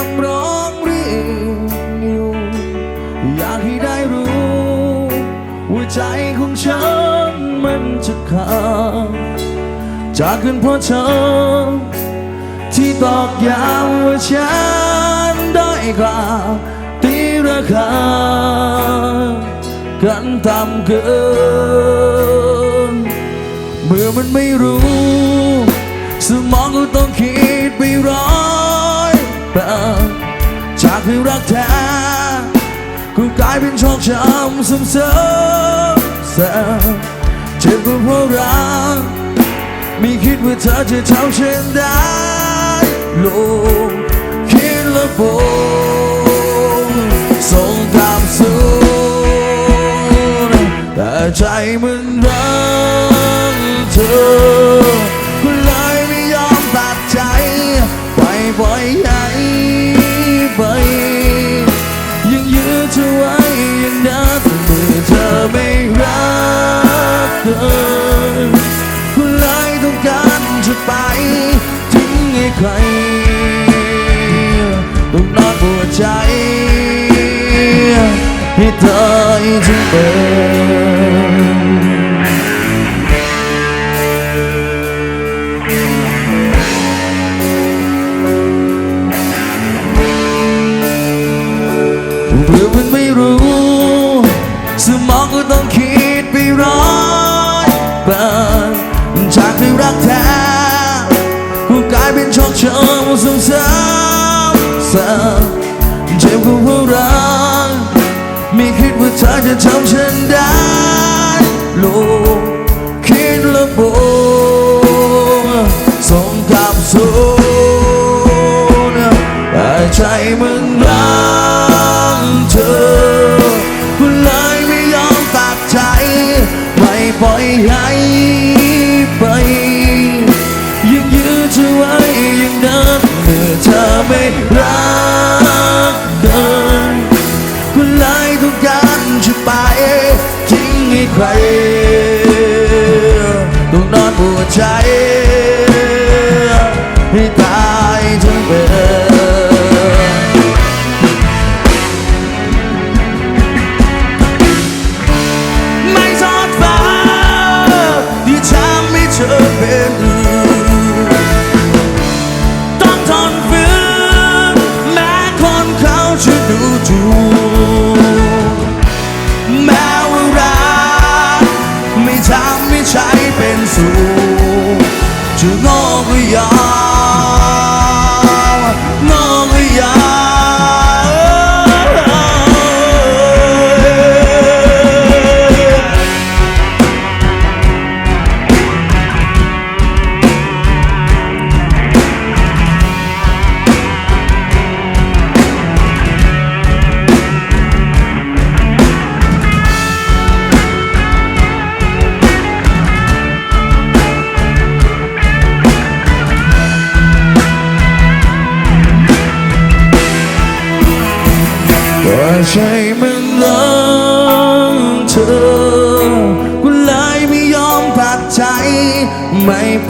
างร้องเรียกอยู่ อยากให้ได้รู้ว่าใจของฉันมันจะขาดจากกันเพราะเธอ ที่ตอกย้ำว่าฉันได้กล่าวตีราคากันตามเกิน เมื่อมันไม่รู้สมอ แท้ก็กลายเป็นชอกช้ำซ้ำซ้ำซ้ำเจ็บก็เพราะรักไม่คิดว่าเธอจะทำเช่นได้ลกคิดและโบงส่งตามสูนแต่ใจมันรักเธอก็เลยไม่ยอมตัดใจไปปล่อยให้ไป เธอก็เลยต้องการจะไปทิ้งให้ใครต้องนอนปวดใจ ให้เธอจึงเป็นเพื่อมันไม่รู้ สมองก็ต้องคิดไปร้อย เปิดจากที่รักแท้กูกลายเป็นชอกช้ำซ้ำซ้ำซ้ำเจ็บก็เพราะรักไม่คิดว่าเธอจะทำฉันได้โลกคิดและโบงส่งกลับสู่ ไม่รักเดินก็เลยต้องการจะไปทิ้งให้ใครต้องนอนปวดใจให้ตายทั้งเป็นไม่ทอดฟ้าที่ทำให้เธอเป็น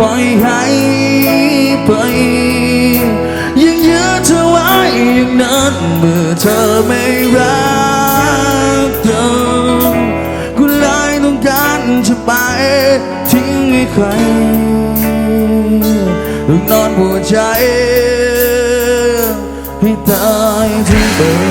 ปล่อยให้ไปยังยื้อเธอไว้อย่างนั้นเมื่อเธอไม่รักเธอก็เลยต้องการจะไปทิ้งให้ใครต้องนอนปวใจให้ตายทั้งเป็น